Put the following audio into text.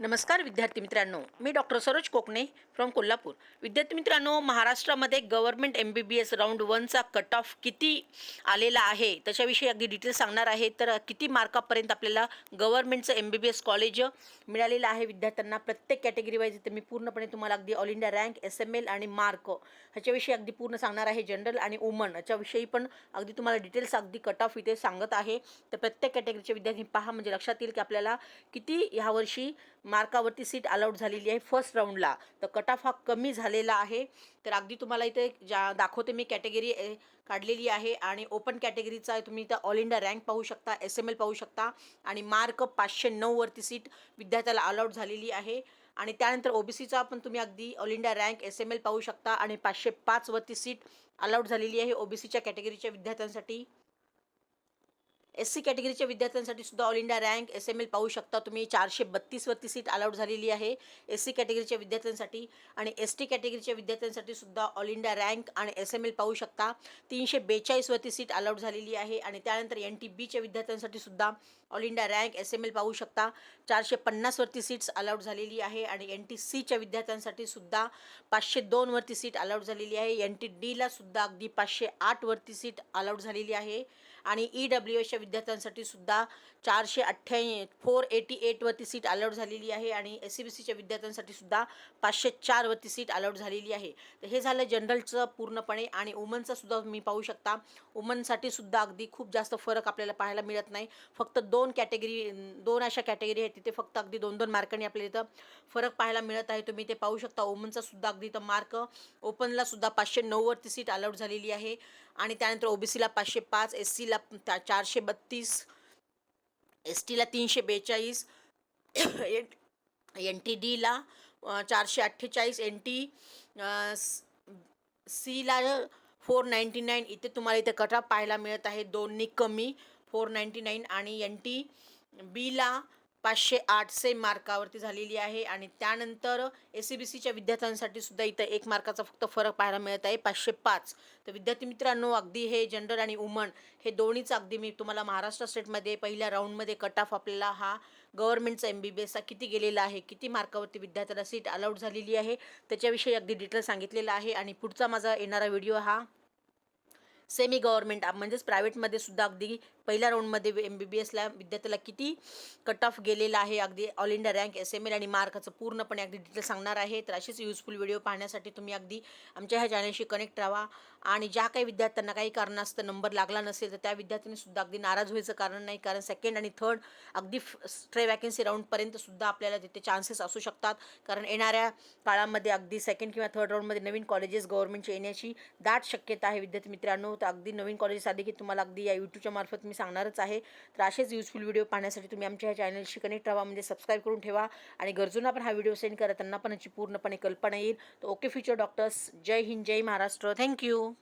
नमस्कार विद्यार्थी मित्रांनो. मी डॉक्टर सरोज कोकणे फ्रॉम कोल्हापूर. विद्यार्थी मित्रांनो महाराष्ट्रामध्ये government M B B S round वनचा cut off किती आलेला आहे? त्याच्याविषयी अगदी डिटेल सांगणार आहे. तर किती मार्कापर्यंत आपल्याला गव्हर्नमेंटचं M B B S college मिळालेलं आहे? विद्यार्थ्यांना प्रत्येक कॅटेगरी वाईज इथे मी पूर्णपणे तुम्हाला अगदी all India rank S M L आणि मार्क ह्याच्याविषयी अगदी पूर्ण सांगणार आहे. जनरल आणि वुमन याच्याविषयी पण अगदी तुम्हाला डिटेल्स अगदी कट ऑफ इथे सांगत आहे. तर प्रत्येक कॅटेगरीचे विद्यार्थी पहा. म्हणजे लक्षात येईल की आपल्याला किती ह्यावर्षी मार्कावरती सीट अलाउड झालेली आहे फर्स्ट राऊंडला तर कट ऑफ हा कमी झालेला आहे. तर अगदी तुम्हाला इथे ज्या दाखवते मी कॅटेगरी काढलेली आहे आणि ओपन कॅटेगरीचा तुम्ही इथं ऑल इंडिया रँक पाहू शकता एस एम एल पाहू शकता आणि मार्क पाचशे नऊवरती सीट विद्यार्थ्याला अलाउड झालेली आहे. आणि त्यानंतर ओबीसीचा पण तुम्ही अगदी all India rank S M L पाहू शकता आणि पाचशे पाचवरती सीट अलाउड झालेली आहे ओबीसीच्या कॅटेगरीच्या विद्यार्थ्यांसाठी. एस सी कॅटेगरीच्या विद्यार्थ्यांसाठी सुद्धा all India rank. S M L पाहू शकता तुम्ही. चारशे बत्तीसवरती सीट अलाउड झालेली आहे. एस सी कॅटेगरीच्या विद्यार्थ्यांसाठी आणि एस टी कॅटेगरीच्या विद्यार्थ्यांसाठी सुद्धा ऑल इंडिया रँक आणि एस एम एल पाहू शकता. तीनशे बेचाळीसवरती सीट अलाउड झालेली आहे आणि त्यानंतर एन टी बीच्या विद्यार्थ्यांसाठी सुद्धा all India rank S M L पाहू शकता. चारशे पन्नासवरती सीट्स अलाउड झालेली आहे आणि एन टी सीच्या विद्यार्थ्यांसाठी सुद्धा पाचशे दोनवरती सीट अलाउड झालेली आहे. एन टी डीला सुद्धा अगदी पाचशे आठवरती सीट अलाउड झालेली आहे. आणि ई डब्ल्यू एसच्या विद्यार्थ्यांसाठी सुद्धा चारशे अठ्ठ्याऐंशी फोर एटी एटवरती सीट अलॉट झालेली आहे आणि एस सी बी सीच्या विद्यार्थ्यांसाठी सुद्धा पाचशे चारवरती सीट अलॉट झालेली आहे. तर हे झालं जनरलचं पूर्णपणे आणि वुमनचं सुद्धा तुम्ही पाहू शकता. वुमनसाठी सुद्धा अगदी खूप जास्त फरक आपल्याला पाहायला मिळत नाही. फक्त दोन कॅटेगरी दोन अशा कॅटेगरी आहेत तिथे फक्त अगदी दोन दोन मार्कांनी आपल्याला इथं फरक पाहायला मिळत आहे. तुम्ही ते पाहू शकता वुमनचा सुद्धा अगदी इथं मार्क ओपनला सुद्धा पाचशे नऊवरती सीट अलॉट झालेली आहे. आणि त्यानंतर ओबीसीला पाचशे पाच एस सीला चारशे बत्तीस एस टीला तीनशे बेचाळीस एन टी डीला चारशे अठ्ठेचाळीस एन टी सीला फोर नाईंटी नाईन. इथे तुम्हाला इथे कटऑफ पाहायला मिळत आहे. दोन्ही कमी फोर नाईंटी नाईन. आणि एन टी बीला पाचशे आठ सेम मार्कावरती झालेली आहे आणि त्यानंतर एस सी बी सीच्या विद्यार्थ्यांसाठी सुद्धा इथं एक मार्काचा फक्त फरक पाहायला मिळत आहे पाचशे पाच. तर विद्यार्थी मित्रांनो अगदी हे जनरल आणि वुमन हे दोन्हीच अगदी मी तुम्हाला महाराष्ट्र स्टेटमध्ये पहिल्या राऊंडमध्ये कट ऑफ आपल्याला हा गव्हर्नमेंटचा एम बी बी एसचा किती गेलेला आहे किती मार्कावरती विद्यार्थ्याला सीट अलाउड झालेली आहे त्याच्याविषयी अगदी डिटेल सांगितलेलं आहे. आणि पुढचा माझा येणारा व्हिडिओ हा सेमी गव्हर्नमेंट म्हणजेच प्रायव्हेटमध्ये सुद्धा अगदी पहिल्या राऊंडमध्ये एम बी बी एसला विद्यार्थ्याला किती कट ऑफ गेलेला आहे? अगदी all India rank S M L आणि मार्काचं पूर्णपणे अगदी डिटेल सांगणार आहे. तर असेच युजफुल व्हिडिओ पाहण्यासाठी तुम्ही अगदी आमच्या ह्या चॅनलशी कनेक्ट राहा. आणि ज्या काही विद्यार्थ्यांना काही कारणास्तव नंबर लागला नसेल तर त्या विद्यार्थ्यांनीसुद्धा अगदी नाराज व्हायचं कारण नाही. कारण सेकंड आणि थर्ड अगदी स्ट्रे वॅकन्सी राऊंडपर्यंतसुद्धा आपल्याला तिथे चान्सेस असू शकतात. कारण येणाऱ्या काळामध्ये अगदी सेकंड किंवा थर्ड राऊंडमध्ये नवीन कॉलेजेस गव्हर्नमेंटचे येण्याची दाट शक्यता आहे. विद्यार्थी मित्रांनो तर अगदी नवीन कॉलेजेस आधी की तुम्हाला अगदी या यूट्यूबच्या मार्फत मी सांगणारच आहे. तर असेच युजफुल व्हिडिओ पाहण्यासाठी तुम्ही आमच्या ह्या चॅनलशी कनेक्ट राहा. म्हणजे सबस्क्राईब करून ठेवा. आणि गरजूंना पण हा व्हिडिओ सेंड करा. त्यांना पण याची पूर्णपणे कल्पना येईल. तर ओके फ्युचर डॉक्टर्स जय हिंद जय महाराष्ट्र. Thank you